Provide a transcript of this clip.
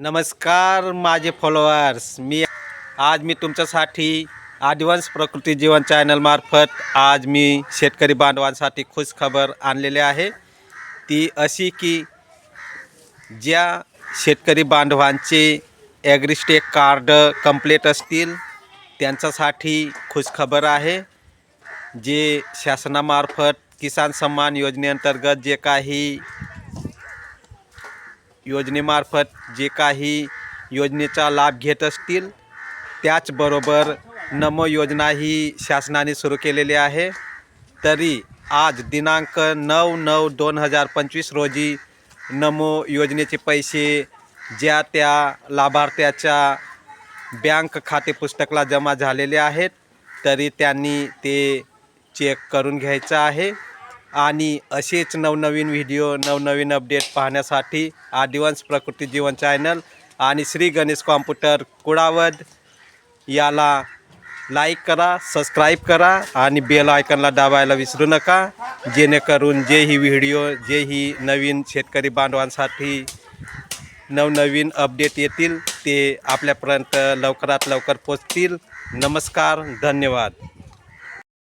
नमस्कार माझे फॉलोअर्स मी आज मी तुमच्यासाठी आदिवास प्रकृती जीवन चॅनलमार्फत आज मी शेतकरी बांधवांसाठी खुश खबर आणलेली आहे. ती अशी की ज्या शेतकरी बांधवांचे ॲग्रिस्टेक कार्ड कंप्लीट असतील त्यांच्यासाठी खुशखबर आहे. जे शासनामार्फत किसान सन्मान योजनेअंतर्गत जे काही योजनेमार्फत जे काही योजनेचा लाभ घेत असतील त्याचबरोबर नमो योजना ही शासनाने सुरू केलेली आहे. तरी आज दिनांक नऊ नऊ दोन हजार पंचवीस रोजी नमो योजनेचे पैसे ज्या त्या लाभार्थ्याच्या बँक खाते पुस्तकला जमा झालेले आहेत तरी त्यांनी ते चेक करून घ्यायचं आहे. आणि असेच नवनवीन व्हिडिओ नवनवीन अपडेट पाहण्यासाठी आदिवंश प्रकृती जीवन चॅनल आणि श्री गणेश कॉम्प्युटर कुडावद. याला लाईक करा सबस्क्राईब करा आणि बेल आयकनला दाबायला विसरू नका. जेणेकरून जे ही व्हिडिओ जे ही नवीन शेतकरी बांधवांसाठी नवनवीन अपडेट येतील ते आपल्यापर्यंत लवकरात लवकर पोचतील. नमस्कार धन्यवाद.